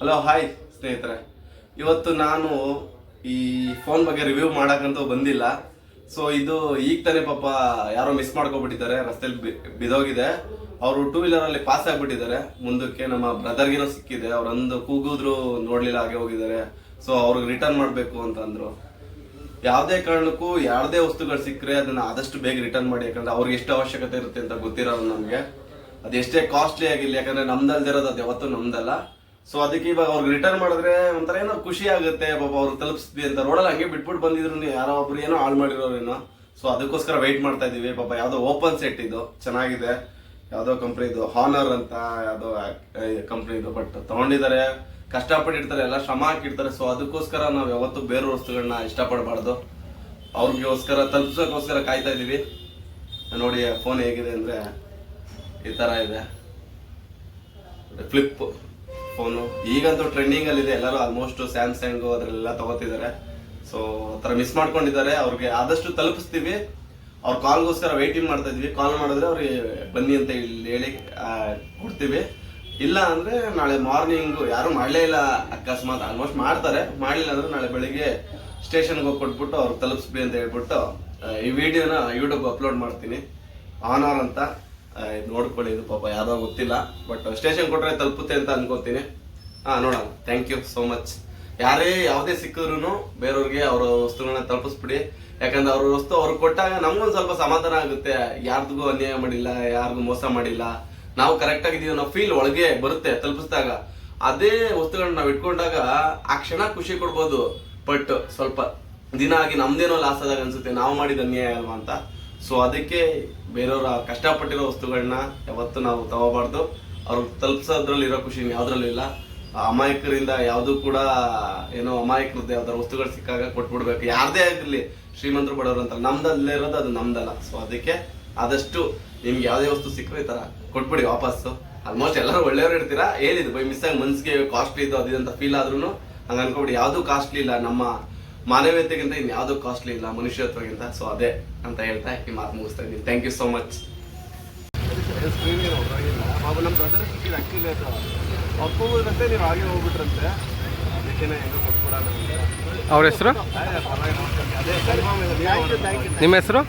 Hello hi ಸ್ನೇಹಿತರೆ. ಇವತ್ತು ನಾನು ಈ ಫೋನ್ ಬಗ್ಗೆ ರಿವ್ಯೂ ಮಾಡೋಕ್ಕಂತೂ ಬಂದಿಲ್ಲ. ಸೊ ಇದು ಈಗ ತಾನೇ ಪಾಪ ಯಾರೋ ಮಿಸ್ ಮಾಡ್ಕೊಬಿಟ್ಟಿದ್ದಾರೆ, ರಸ್ತೆಲಿ ಬಿ- ಬಿದೋಗಿದೆ. ಅವರು ಟೂ ವೀಲರ್ ಅಲ್ಲಿ ಪಾಸ್ ಆಗ್ಬಿಟ್ಟಿದ್ದಾರೆ. ಮುಂದಕ್ಕೆ ನಮ್ಮ ಬ್ರದರ್ಗೇನೋ ಸಿಕ್ಕಿದೆ. ಅವ್ರೊಂದು ಕೂಗಿದ್ರು ನೋಡಲಿಲ್ಲ, ಹಾಗೆ ಹೋಗಿದ್ದಾರೆ. ಸೊ ಅವ್ರಿಗೆ ರಿಟರ್ನ್ ಮಾಡಬೇಕು ಅಂತ ಅಂದ್ರು. ಯಾವುದೇ ಕಾರಣಕ್ಕೂ ಯಾವುದೇ ವಸ್ತುಗಳು ಸಿಕ್ಕರೆ ಅದನ್ನ ಆದಷ್ಟು ಬೇಗ ರಿಟರ್ನ್ ಮಾಡಿ, ಯಾಕಂದ್ರೆ ಅವ್ರಿಗೆ ಎಷ್ಟು ಅವಶ್ಯಕತೆ ಇರುತ್ತೆ ಅಂತ ಗೊತ್ತಿರೋದು ನಮಗೆ. ಅದೆಷ್ಟೇ ಕಾಸ್ಟ್ಲಿ ಆಗಿಲ್ಲ ಯಾಕಂದ್ರೆ ನಮ್ದಲ್ದಿರೋದು ಅದು ಯಾವತ್ತೂ ನಮ್ದಲ್ಲ. ಸೊ ಅದಕ್ಕೆ ಇವಾಗ ಅವ್ರಿಗೆ ರಿಟರ್ನ್ ಮಾಡಿದ್ರೆ ಒಂಥರ ಏನೋ ಖುಷಿ ಆಗುತ್ತೆ, ಪಾಪ ಅವ್ರು ತಲುಪಿಸ್ತೀವಿ ಅಂತ. ರೋಡಲ್ಲಿ ಹಂಗೆ ಬಿಟ್ಬಿಟ್ಟು ಬಂದಿದ್ರು ಯಾರೋ ಒಬ್ರು ಏನೋ ಹಾಳು ಮಾಡಿರೋರೇನೋ ಸೊ ಅದಕ್ಕೋಸ್ಕರ ವೆಯ್ಟ್ ಮಾಡ್ತಾ ಇದೀವಿ ಪಾಪ ಯಾವುದೋ ಓಪನ್ ಸೆಟ್ ಇದು, ಚೆನ್ನಾಗಿದೆ. ಯಾವ್ದೋ ಕಂಪ್ನಿದು ಹಾನರ್ ಅಂತ ಯಾವ್ದೋ ಕಂಪ್ನಿದು ಬಟ್ ತಗೊಂಡಿದ್ದಾರೆ, ಕಷ್ಟಪಟ್ಟಿರ್ತಾರೆ, ಎಲ್ಲ ಶ್ರಮ ಹಾಕಿರ್ತಾರೆ. ಸೊ ಅದಕ್ಕೋಸ್ಕರ ನಾವು ಯಾವತ್ತೂ ಬೇರೆ ವಸ್ತುಗಳನ್ನ ಇಷ್ಟಪಡಬಾರ್ದು. ಅವ್ರಿಗೋಸ್ಕರ ತಲುಪಿಸೋಕ್ಕೋಸ್ಕರ ಕಾಯ್ತಾ ಇದೀವಿ ನೋಡಿ ಫೋನ್ ಹೇಗಿದೆ ಅಂದ್ರೆ ಈ ತರ ಇದೆ. Flip phone. ಈಗಂತೂ ಟ್ರೆಂಡಿಂಗ್ ಅಲ್ಲಿ ಇದೆ ಎಲ್ಲರೂ ಆಲ್ಮೋಸ್ಟ್ ಸ್ಯಾಮ್ಸಂಗ್ ಅದರಲ್ಲೆಲ್ಲ ತಗೋತಿದ್ದಾರೆ. ಸೊ ಥರ ಮಿಸ್ ಮಾಡ್ಕೊಂಡಿದ್ದಾರೆ. ಅವ್ರಿಗೆ ಆದಷ್ಟು ತಲುಪಿಸ್ತೀವಿ. ಅವ್ರ ಕಾಲ್ಗೋಸ್ಕರ ವೇಟಿಂಗ್ ಮಾಡ್ತಾ ಇದ್ವಿ ಕಾಲ್ ಮಾಡಿದ್ರೆ ಅವ್ರಿಗೆ ಬನ್ನಿ ಅಂತ ಹೇಳಿ ಕೊಡ್ತೀವಿ. ಇಲ್ಲ ಅಂದ್ರೆ ನಾಳೆ ಮಾರ್ನಿಂಗ್ ಯಾರು ಮಾಡಲೇ ಇಲ್ಲ. ಅಕಸ್ಮಾತ್ ಆಲ್ಮೋಸ್ಟ್ ಮಾಡ್ತಾರೆ. ಮಾಡಲಿಲ್ಲ ಅಂದ್ರೆ ನಾಳೆ ಬೆಳಿಗ್ಗೆ ಸ್ಟೇಷನ್ಗೆ ಹೋಗಿ ಕೊಟ್ಬಿಟ್ಟು ಅವ್ರಿಗೆ ತಲುಪಿಸ್ಬಿ ಅಂತ ಹೇಳ್ಬಿಟ್ಟು ಈ ವಿಡಿಯೋನ ಯೂಟ್ಯೂಬ್ ಅಪ್ಲೋಡ್ ಮಾಡ್ತೀನಿ. ಆನ್ ಆರ್ ಅಂತ. ನೋಡ್ಕೊಳ್ಳಿ, ಇದು ಪಾಪ ಯಾವ್ದೋ ಗೊತ್ತಿಲ್ಲ ಬಟ್ ಸ್ಟೇಷನ್ ಕೊಟ್ಟರೆ ತಲುಪುತ್ತೆ ಅಂತ ಅನ್ಕೋತೀನಿ. ಹಾಂ ನೋಡೋಣ. ಥ್ಯಾಂಕ್ ಯು ಸೋ ಮಚ್ ಯಾರೇ ಯಾವುದೇ ಸಿಕ್ಕಿದ್ರು ಬೇರೆಯವ್ರಿಗೆ ಅವರ ವಸ್ತುಗಳನ್ನ ತಲುಪಿಸ್ಬಿಡಿ. ಯಾಕಂದ್ರೆ ಅವ್ರ ವಸ್ತು ಅವ್ರಿಗೆ ಕೊಟ್ಟಾಗ ನಮ್ಗೊಂದು ಸ್ವಲ್ಪ ಸಮಾಧಾನ ಆಗುತ್ತೆ. ಯಾರ್ದಿಗೂ ಅನ್ಯಾಯ ಮಾಡಿಲ್ಲ, ಯಾರಿಗೂ ಮೋಸ ಮಾಡಿಲ್ಲ. ನಾವು ಕರೆಕ್ಟ್ ಆಗಿದ್ದೀವಿ ಅನ್ನೋ ಫೀಲ್ ಒಳಗೆ ಬರುತ್ತೆ ತಲುಪಿಸಿದಾಗ. ಅದೇ ವಸ್ತುಗಳನ್ನ ನಾವು ಇಟ್ಕೊಂಡಾಗ ಆ ಕ್ಷಣ ಖುಷಿ ಕೊಡ್ಬೋದು. ಬಟ್ ಸ್ವಲ್ಪ ದಿನ ಆಗಿ ನಮ್ದೇನೋ ಲಾಸ್ ಆದಾಗ ಅನ್ಸುತ್ತೆ, ನಾವು ಮಾಡಿದ ಅನ್ಯಾಯ ಅಲ್ವಾ ಅಂತ. ಸೊ ಅದಕ್ಕೆ ಬೇರೆಯವರ ಕಷ್ಟಪಟ್ಟಿರೋ ವಸ್ತುಗಳನ್ನ ಯಾವತ್ತೂ ನಾವು ತಗೋಬಾರ್ದು. ಅವ್ರು ತಲುಪಿಸೋದ್ರಲ್ಲಿ ಇರೋ ಖುಷಿ ಯಾವ್ದ್ರಲ್ಲೂ ಇಲ್ಲ. ಅಮಾಯಕರಿಂದ ಯಾವುದು ಕೂಡ ಏನೋ ಅಮಾಯಕರದ್ದು ಯಾವ್ದಾರ ವಸ್ತುಗಳು ಸಿಕ್ಕಾಗ ಕೊಟ್ಬಿಡ್ಬೇಕು. ಯಾರದೇ ಆಗಿರಲಿ, ಶ್ರೀಮಂತರು ಬಡವರು ಅಂತ ನಮ್ದಲ್ಲೇ ಇರೋದು, ಅದು ನಮ್ದಲ್ಲ. ಸೊ ಅದಕ್ಕೆ ಆದಷ್ಟು ನಿಮ್ಗೆ ಯಾವುದೇ ವಸ್ತು ಸಿಕ್ಕರೆ ಈ ತರ ಕೊಟ್ಬಿಡಿ ವಾಪಸ್ಸು. ಆಲ್ಮೋಸ್ಟ್ ಎಲ್ಲರೂ ಒಳ್ಳೆಯವ್ರು ಇರ್ತೀರಾ? ಹೇಳಿದ್ದು ಬೈ ಮಿಸ್ ಆಗಿ ಮನ್ಸಿಗೆ ಕಾಸ್ಟ್ಲಿ ಇದು, ಅದು ಅಂತ ಫೀಲ್ ಆದ್ರೂ ಹಂಗೆ ಅನ್ಕೊಬಿಡಿ. ಯಾವ್ದು ಕಾಸ್ಟ್ಲಿ ಇಲ್ಲ. ನಮ್ಮ ಮಾನವೀಯತೆಗಿಂತ ಇನ್ ಯಾವ್ದು ಕಾಸ್ಟ್ಲಿ ಇಲ್ಲ ಮನುಷ್ಯತ್ವಗಿಂತ. ಸೊ ಅದೇ ಅಂತ ಹೇಳ್ತಾ ಈ ಮಾತು ಮುಗಿಸ್ತಾ ಇದ್ದೀನಿ. Thank you so much Babu ನಮ್ಮ ಬ್ರದರ್ ಸಿಕ್ಕಿದ ಆಕ್ಚುಲಿ ಅದು ಅವ್ರು ನೀವು ಹಾಗೆ ಹೋಗ್ಬಿಟ್ರಂತೆ ಹೆಂಗೋ ಹೆಸರು? ನಿಮ್ಮ ಹೆಸರು?